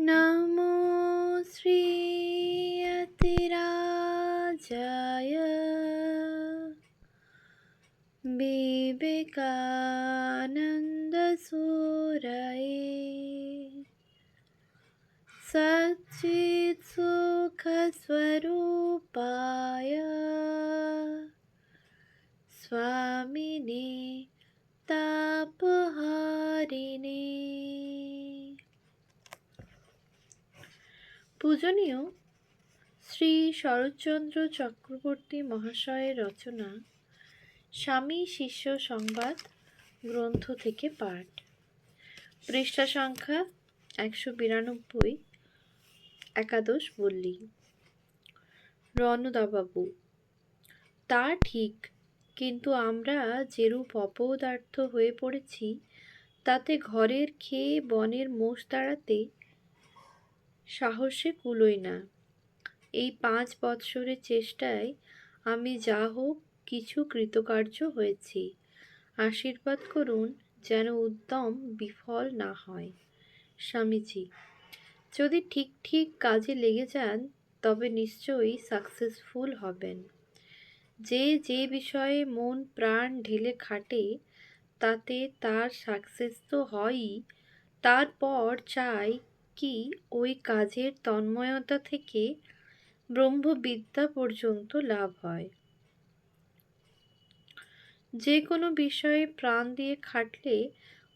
नमो श्रीयतिराजाय विवेकानन्दसूरये सच्चित्सुखस्वरूपाय स्वामिने তাপহারিণী পূজনীয় শ্রী শরৎচন্দ্র চক্রবর্তী মহাশয়ের রচনা স্বামী শিষ্য সংবাদ গ্রন্থ থেকে পাঠ। পৃষ্ঠা সংখ্যা একশো বিরানব্বই, একাদশ বললি। রণদাবাবু, তা ঠিক, কিন্তু আমরা যেরূপ অপদার্থ হয়ে পড়েছি, তাতে ঘরের খেয়ে বনের মোষ দাঁড়াতে সাহসে কুলোই না। এই পাঁচ বৎসরের চেষ্টায় আমি যা হোক কিছু কৃতকার্য হয়েছি। আশীর্বাদ করুন যেন উদ্যম বিফল না হয়। স্বামীজি, যদি ঠিক ঠিক কাজে লেগে যান, তবে নিশ্চয়ই সাকসেসফুল হবেন। যে যে বিষয়ে মন প্রাণ ঢেলে খাটে, তাতে তার সাকসেস তো হয়ই। তারপর চাই কি ওই কাজের তন্ময়তা থেকে ব্রহ্মবিদ্যা পর্যন্ত লাভ হয়? যে কোনো বিষয়ে প্রাণ দিয়ে খাটলে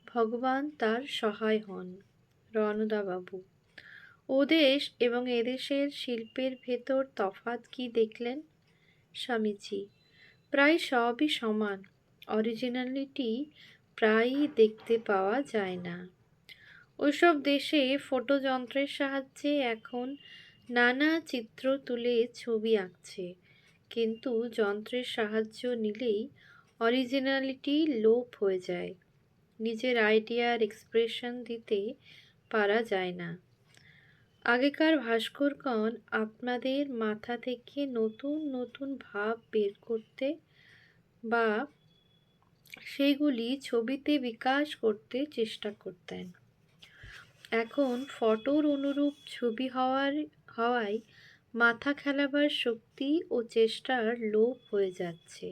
ভগবান তার সহায় হন, রণদাবাবু। ওদেশ এবং এদেশের শিল্পের ভেতর তফাৎ কি দেখলেন? স্বামীজি, প্রায় সবই সমান অরিজিনালিটি প্রায়ই দেখতে পাওয়া যায় না। ওইসব দেশে ফটো যন্ত্রের সাহায্যে এখন নানা চিত্র তুলে ছবি আঁকছে। কিন্তু যন্ত্রের সাহায্য নিলেই অরিজিনালিটি লোপ হয়ে যায়। নিজের আইডিয়ার এক্সপ্রেশন দিতে পারা যায় না। আগেকার ভাস্করগণ আপনাদের মাথা থেকে নতুন নতুন ভাব বের করতে বা সেগুলি ছবিতে বিকাশ করতে চেষ্টা করতেন। এখন ফটোর অনুরূপ ছবি হওয়ার, হওয়ায় মাথা খেলাবার শক্তি ও চেষ্টার লোপ হয়ে যাচ্ছে।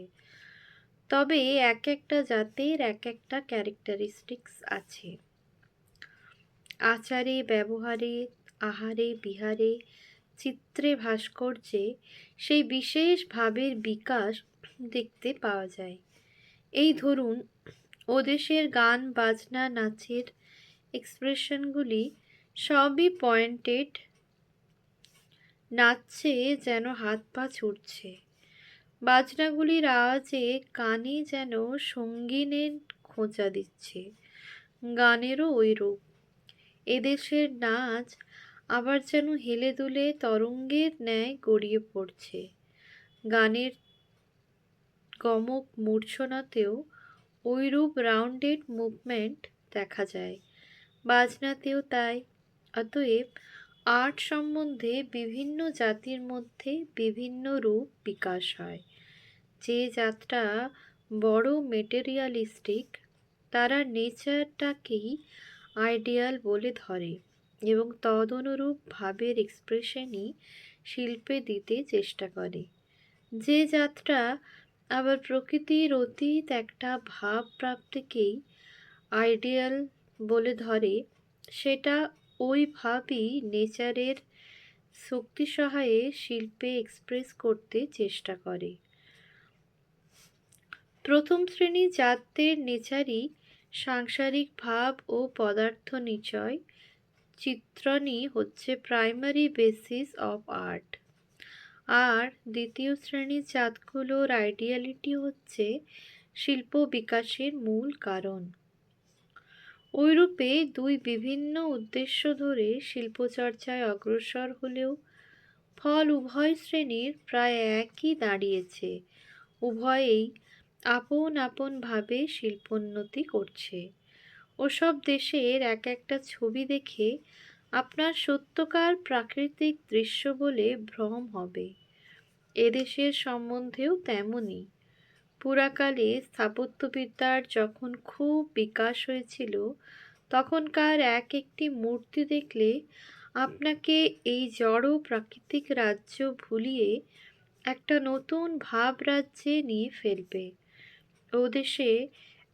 তবে এক একটা জাতের এক একটা ক্যারেক্টারিস্টিক্স আছে। আচারে, ব্যবহারে, আহারে, বিহারে, চিত্রে ভাস্কর্যে সেই বিশেষ ভাবের বিকাশ দেখতে পাওয়া যায়। এই ধরুন, ওদেশের গান, বাজনা, নাচের এক্সপ্রেশনগুলি সবই পয়েন্টেড নাচছে যেন হাত পা ছুটছে। বাজনাগুলির আওয়াজে কানে যেন সঙ্গিনের খোঁচা দিচ্ছে। গানেরও ওই রূপ এদেশের নাচ আবার যেন হেলে দুলে তরঙ্গের ন্যায় গড়িয়ে পড়ছে। গানের গমক মূর্ছনাতেও ওইরূপ রাউন্ডেড মুভমেন্ট দেখা যায়। বাজনাতেও তাই। অতএব আর্ট সম্বন্ধে বিভিন্ন জাতির মধ্যে বিভিন্ন রূপ বিকাশ হয়। যে যাত্রা বড় মেটেরিয়ালিস্টিক তারা নেচারটাকেই আইডিয়াল বলে ধরে এবং তদনুরূপ ভাবের এক্সপ্রেশনই শিল্পে দিতে চেষ্টা করে। যে যাত্রা আবার প্রকৃতির অতীত একটা ভাব প্রাপ্তিকেই আইডিয়াল বলে ধরে, সেটা ওই ভাবই নেচারের শক্তি সহায়ে শিল্পে এক্সপ্রেস করতে চেষ্টা করে। প্রথম শ্রেণি জাতদের নেচারই সাংসারিক ভাব ও পদার্থ নিচয় চিত্রণই হচ্ছে প্রাইমারি বেসিস অফ আর্ট আর দ্বিতীয় শ্রেণির জাতগুলোর আইডিয়ালিটি হচ্ছে শিল্প বিকাশের মূল কারণ। ওইরূপে দুই বিভিন্ন উদ্দেশ্য ধরে শিল্পচর্চায় অগ্রসর হলেও ফল উভয় শ্রেণির প্রায় একই দাঁড়িয়েছে। উভয়েই আপন আপনভাবে শিল্পোন্নতি করছে। ওসব দেশের এক একটা ছবি দেখে আপনার সত্যকার প্রাকৃতিক দৃশ্য বলে ভ্রম হবে। এদেশের সম্বন্ধেও তেমনই। পুরাকালে স্থাপত্যবিদ্যার যখন খুব বিকাশ হয়েছিল, তখনকার এক একটি মূর্তি দেখলে আপনাকে এই জড় প্রাকৃতিক রাজ্য ভুলিয়ে একটা নতুন ভাব রাজ্যে নিয়ে ফেলবে। ও দেশে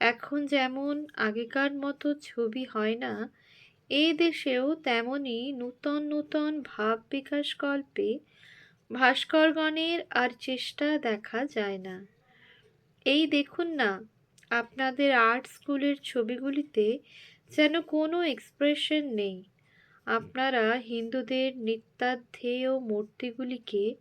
এখন যেমন আগেকার মতো ছবি হয় না এই দেশেও তেমনই নূতন নূতন ভাব বিকাশ কল্পে ভাস্করগণের আর চেষ্টা দেখা যায় না। এই দেখুন না, আপনাদের আর্ট স্কুলের ছবিগুলিতে যেন কোনো এক্সপ্রেশন নেই। আপনারা হিন্দুদের নিত্যাধ্যেয় মূর্তিগুলিকে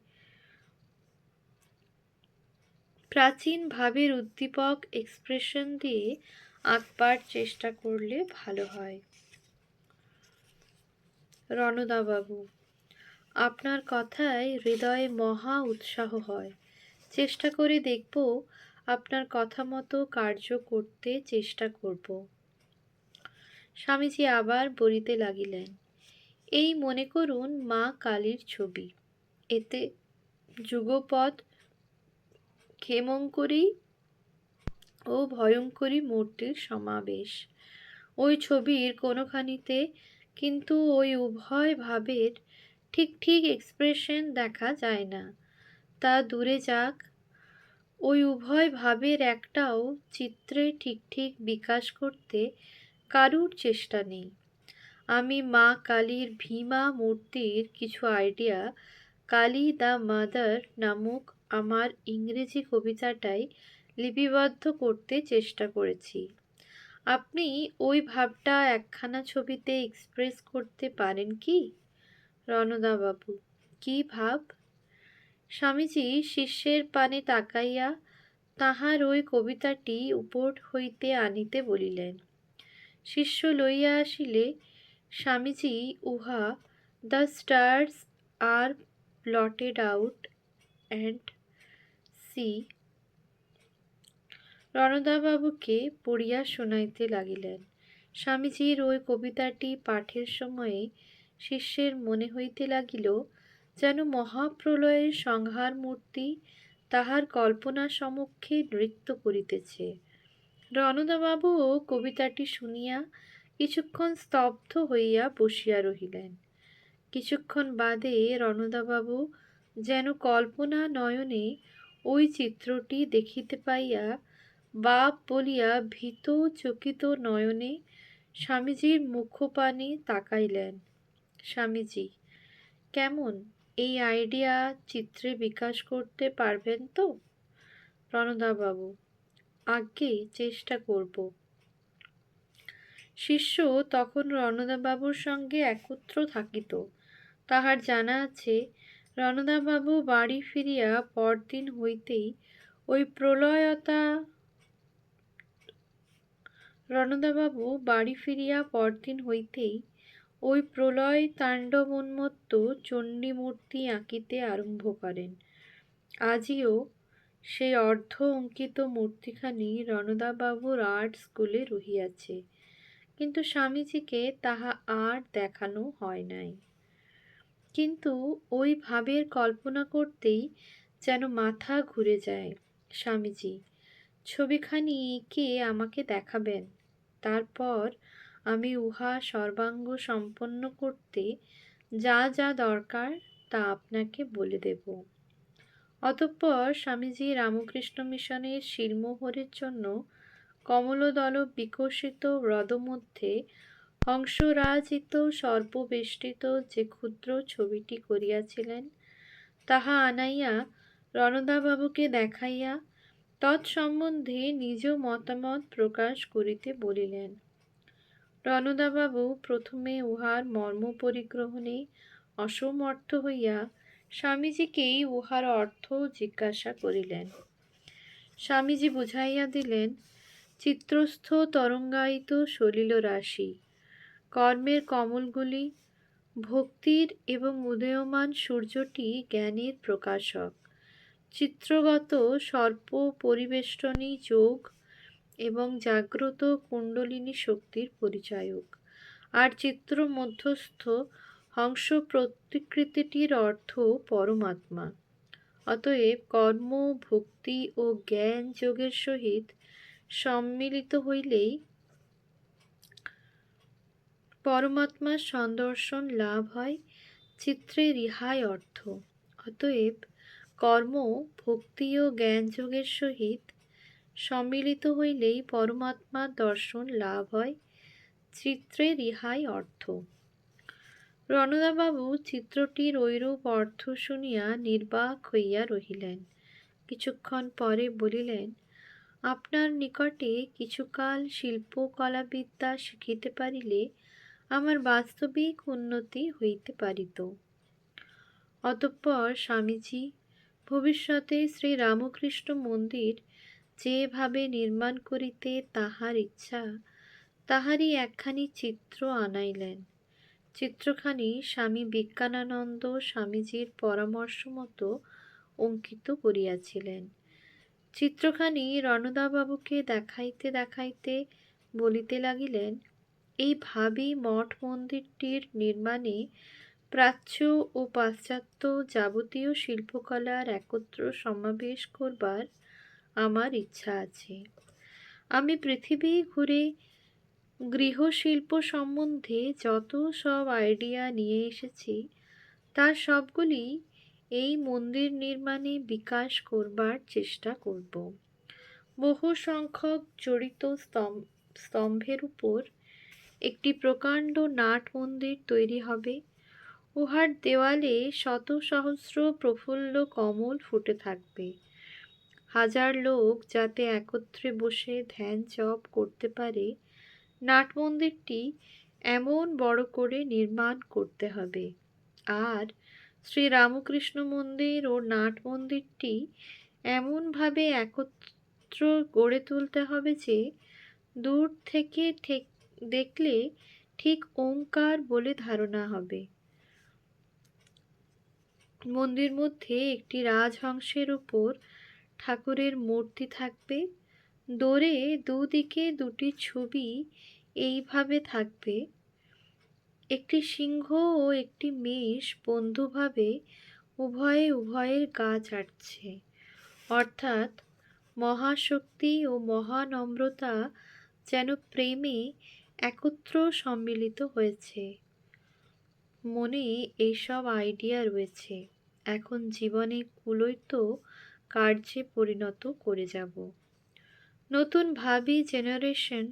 প্রাচীন ভাবের উদ্দীপক এক্সপ্রেশন দিয়ে আঁকবার চেষ্টা করলে ভালো হয়। রণদাবাবু, আপনার কথায় হৃদয়ে মহা উৎসাহ হয়। চেষ্টা করে দেখব আপনার কথা মতো কার্য করতে চেষ্টা করব। স্বামীজি আবার বলিতে লাগিলেন, এই মনে করুন মা কালীর ছবি। এতে যুগপৎ ক্ষেমঙ্করী ও ভয়ঙ্করী মূর্তির সমাবেশ। ওই ছবির কোনোখানিতে কিন্তু ওই উভয় ভাবের ঠিক ঠিক এক্সপ্রেশন দেখা যায় না। তা দূরে যাক ওই উভয় ভাবের একটাও চিত্রে ঠিক ঠিক বিকাশ করতে কারুর চেষ্টা নেই। আমি মা কালীর ভীমা মূর্তির কিছু আইডিয়া কালী দ্য মাদার নামক আমার ইংরেজি কবিতাটাই লিপিবদ্ধ করতে চেষ্টা করেছি। আপনি ওই ভাবটা একখানা ছবিতে এক্সপ্রেস করতে পারেন কি? রণদাবাবু, কি ভাব? স্বামীজি শিষ্যের পানে তাকাইয়া তাহার ওই কবিতাটি উপর হইতে আনিতে বলিলেন। শিষ্য লইয়া আসিলে স্বামীজি, উহা, the stars are plotted out and see রণদাবাবুকে পড়িয়া শোনাইতে লাগিলেন। স্বামীজির ওই কবিতাটি পাঠের সময়ে শিষ্যের মনে হইতে লাগিল যেন মহাপ্রলয়ের সংহার মূর্তি তাহার কল্পনা সমক্ষে নৃত্য করিতেছে। রণদাবাবুও কবিতাটি শুনিয়া কিছুক্ষণ স্তব্ধ হইয়া বসিয়া রহিলেন। কিছুক্ষণ বাদে রণদাবাবু যেন কল্পনা নয়নে ওই চিত্রটি দেখিতে পাইয়া বাপ বলিয়া ভীত চকিত নয়নে স্বামীজির মুখপানে তাকাইলেন। স্বামীজি, কেমন? এই আইডিয়া চিত্রে বিকাশ করতে পারবেন তো? রণদাবাবু আজ্ঞে চেষ্টা করব। শিষ্য তখন রণদাবাবুর সঙ্গে একত্র থাকিত। তাহার জানা আছে, রণদাবাবু বাড়ি ফিরিয়া পরদিন হইতেই ওই প্রলয়তা রণদাবাবু বাড়ি ফিরিয়া পরদিন হইতেই ওই প্রলয় তাণ্ডবোন্মত্ত চণ্ডীমূর্তি আঁকিতে আরম্ভ করেন। আজিও সেই অর্ধ অঙ্কিত মূর্তিখানি রণদাবাবুর আর্ট স্কুলে রহিয়াছে, কিন্তু স্বামীজিকে তাহা আর দেখানো হয় নাই। কিন্তু ওই ভাবের কল্পনা করতেই যেন মাথা ঘুরে যায় স্বামীজি, ছবিখানি এঁকে আমাকে দেখাবেন? তারপর আমি উহা সর্বাঙ্গ সম্পন্ন করতে যা যা দরকার তা আপনাকে বলে দেব। অতঃপর স্বামীজি রামকৃষ্ণ মিশনের শিলমোহরের জন্য কমলদল বিকশিত হ্রদমধ্যে হংসরাজিত সর্ববেষ্টিত যে ক্ষুদ্র ছবিটি করিয়াছিলেন, তাহা আনাইয়া রণদাবাবুকে দেখাইয়া তৎসম্বন্ধে নিজ মতামত প্রকাশ করিতে বলিলেন। রণদাবাবু প্রথমে উহার মর্ম পরিগ্রহণে অসমর্থ হইয়া স্বামীজিকেই উহার অর্থ জিজ্ঞাসা করিলেন। স্বামীজি বুঝাইয়া দিলেন, চিত্রস্থ তরঙ্গায়িত সলিল রাশি, কর্মের কমলগুলি, ভক্তির এবং উদয়মান সূর্যটি জ্ঞানের প্রকাশক। চিত্রগত সর্প পরিবেষ্টনী যোগ এবং জাগ্রত কুণ্ডলিনী শক্তির পরিচায়ক। আর চিত্র মধ্যস্থ হংস প্রতিকৃতিটির অর্থ পরমাত্মা। অতএব কর্ম, ভক্তি ও জ্ঞান যোগের সহিত সম্মিলিত হইলেই পরমাত্মার সন্দর্শন লাভ হয় চিত্রে রিহাই অর্থ। অতএব কর্ম, ভক্তি ও জ্ঞানযোগের সহিত সম্মিলিত হইলেই পরমাত্মার দর্শন লাভ হয় চিত্রে রিহাই অর্থ। রণদাবাবু চিত্রটির ঐরূপ অর্থ শুনিয়া নির্বাক হইয়া রহিলেন। কিছুক্ষণ পরে বলিলেন, আপনার নিকটে কিছুকাল শিল্পকলাবিদ্যা শিখিতে পারিলে আমার বাস্তবিক উন্নতি হইতে পারিত। অতঃপর স্বামীজি, ভবিষ্যতে শ্রী রামকৃষ্ণ মন্দির যেভাবে নির্মাণ করিতে তাহার ইচ্ছা, তাহারই একখানি চিত্র আনাইলেন। চিত্রখানি স্বামী বিজ্ঞানানন্দ স্বামীজির পরামর্শ মতো অঙ্কিত করিয়াছিলেন। চিত্রখানি রণদাবাবুকে দেখাইতে দেখাইতে বলিতে লাগিলেন, এই ভাবি মঠ মন্দিরটির নির্মাণে প্রাচ্য ও পাশ্চাত্য যাবতীয় শিল্পকলার একত্র সমাবেশ করবার আমার ইচ্ছা আছে। আমি পৃথিবী ঘুরে গৃহশিল্প সম্বন্ধে যত সব আইডিয়া নিয়ে এসেছি, তার সবগুলি এই মন্দির নির্মাণে বিকাশ করবার চেষ্টা করব। বহু সংখ্যক জড়িত স্তম্ভ, স্তম্ভের উপর একটি প্রকাণ্ড নাট মন্দির তৈরি হবে। উহার দেওয়ালে শত সহস্র প্রফুল্ল কমল ফুটে থাকবে। হাজার লোক যাতে একত্রে বসে ধ্যান জপ করতে পারে, নাট মন্দিরটি এমন বড় করে নির্মাণ করতে হবে। আর শ্রী রামকৃষ্ণ মন্দির ও নাট মন্দিরটি এমনভাবে একত্র গড়ে তুলতে হবে যে, দূর থেকে দেখলে ঠিক ওঙ্কার বলে ধারণা হবে। মন্দির মধ্যে একটি রাজহংসের উপর ঠাকুরের মূর্তি থাকবে। দোরে দুদিকে দুটি ছবি এইভাবে থাকবে। একটি সিংহ ও একটি মেষ বন্ধুভাবে উভয়ে উভয়ের গা চাটছে। অর্থাৎ মহাশক্তি ও মহানম্রতা যেন প্রেমে একত্র সম্মিলিত হয়েছে। মনে এইসব আইডিয়া রয়েছে। এখন জীবনে কুলোইত কার্যে পরিণত করে যাব। নতুন ভাবি জেনারেশন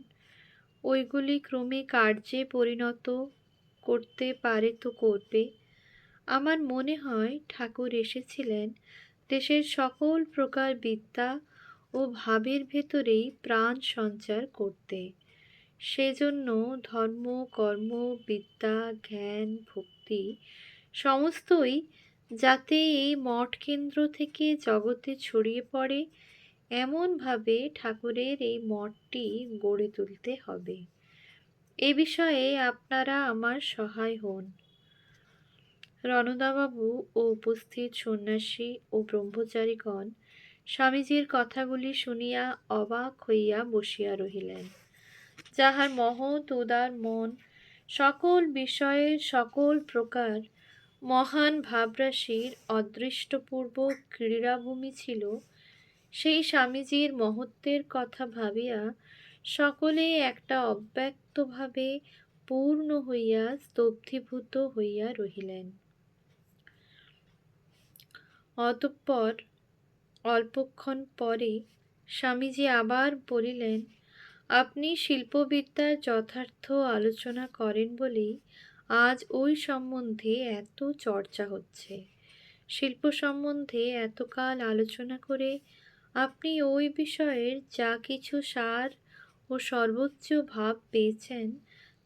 ওইগুলি ক্রমে কার্যে পরিণত করতে পারে তো করবে। আমার মনে হয় ঠাকুর এসেছিলেন দেশের সকল প্রকার বিদ্যা ও ভাবের ভেতরেই প্রাণ সঞ্চার করতে। সেজন্য ধর্ম, কর্ম, বিদ্যা, জ্ঞান, ভক্তি সমস্তই যাতে এই মঠ কেন্দ্র থেকে জগতে ছড়িয়ে পড়ে, এমনভাবে ঠাকুরের এই মঠটি গড়ে তুলতে হবে। এ বিষয়ে আপনারা আমার সহায় হন। রণদাবাবু ও উপস্থিত সন্ন্যাসী ও ব্রহ্মচারীগণ স্বামীজির কথাগুলি শুনিয়া অবাক হইয়া বসিয়া রহিলেন। যাহার মহৎ উদার মন, সকল বিষয়ের সকল প্রকার মহান ভাবরাশির অদৃষ্টপূর্ব ক্রীড়াভূমি ছিল। সেই স্বামীজির মহত্বের কথা ভাবিয়া সকলেই একটা অব্যক্তভাবে পূর্ণ হইয়া স্তব্ধীভূত হইয়া রহিলেন। অতঃপর অল্পক্ষণ পরে স্বামীজি আবার বলিলেন, আপনি শিল্পবিদ্যার যথার্থ আলোচনা করেন বলেই আজ ওই সম্বন্ধে এত চর্চা হচ্ছে। শিল্প সম্বন্ধে এতকাল আলোচনা করে আপনি ওই বিষয়ের যা কিছু সার ও সর্বোচ্চ ভাব পেয়েছেন,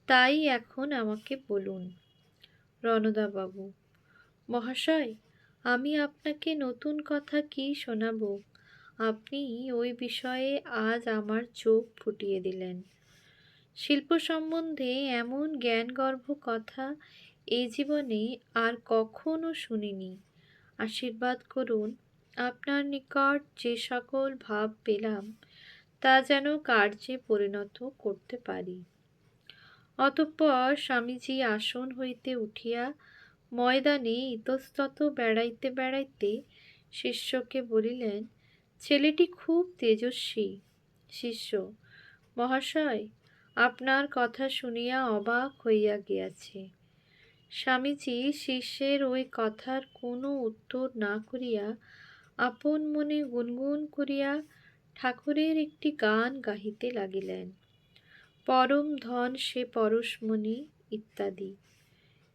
তাই এখন আমাকে বলুন। রণদাবাবু, মহাশয়, আমি আপনাকে নতুন কথা কি শোনাব? আপনি ওই বিষয়ে আজ আমার চোখ ফুটিয়ে দিলেন। শিল্প সম্বন্ধে এমন জ্ঞানগর্ভ কথা এই জীবনে আর কখনো শুনিনি। আশীর্বাদ করুন, আপনার নিকট যে সকল ভাব পেলাম, তা যেন কার্যে পরিণত করতে পারি। অতঃপর স্বামীজি আসন হইতে উঠিয়া ময়দানে ইতস্তত বেড়াইতে বেড়াইতে শিষ্যকে বলিলেন, ছেলেটি খুব তেজস্বী। শিষ্য, মহাশয় আপনার কথা শুনিয়া অবাক হইয়া গিয়াছে। স্বামীজি শিষ্যের ওই কথার কোনো উত্তর না করিয়া আপন মনে গুনগুন করিয়া ঠাকুরের একটি গান গাহিতে লাগিলেন। পরম ধন সে পরশমণি ইত্যাদি।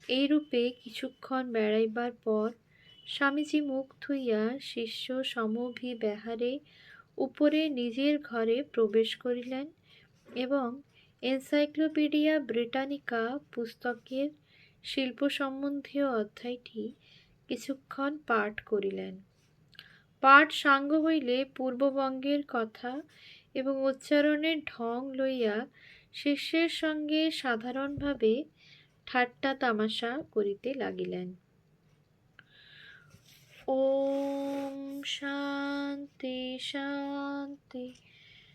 এইরূপে কিছুক্ষণ বেড়াইবার পর স্বামীজি মুখ ধুইয়া শিষ্য সমভিব্যাহারে উপরে নিজের ঘরে প্রবেশ করিলেন এবং এনসাইক্লোপিডিয়া ব্রিটানিকা পুস্তকের শিল্প সম্বন্ধীয় অধ্যায়টি কিছুক্ষণ পাঠ করিলেন। পাঠ সাঙ্গ হইলে পূর্ববঙ্গের কথা এবং উচ্চারণের ঢং লইয়া শিষ্যের সঙ্গে সাধারণভাবে ঠাট্টা তামাশা করিতে লাগিলেন। ওম শান্তি শান্তি।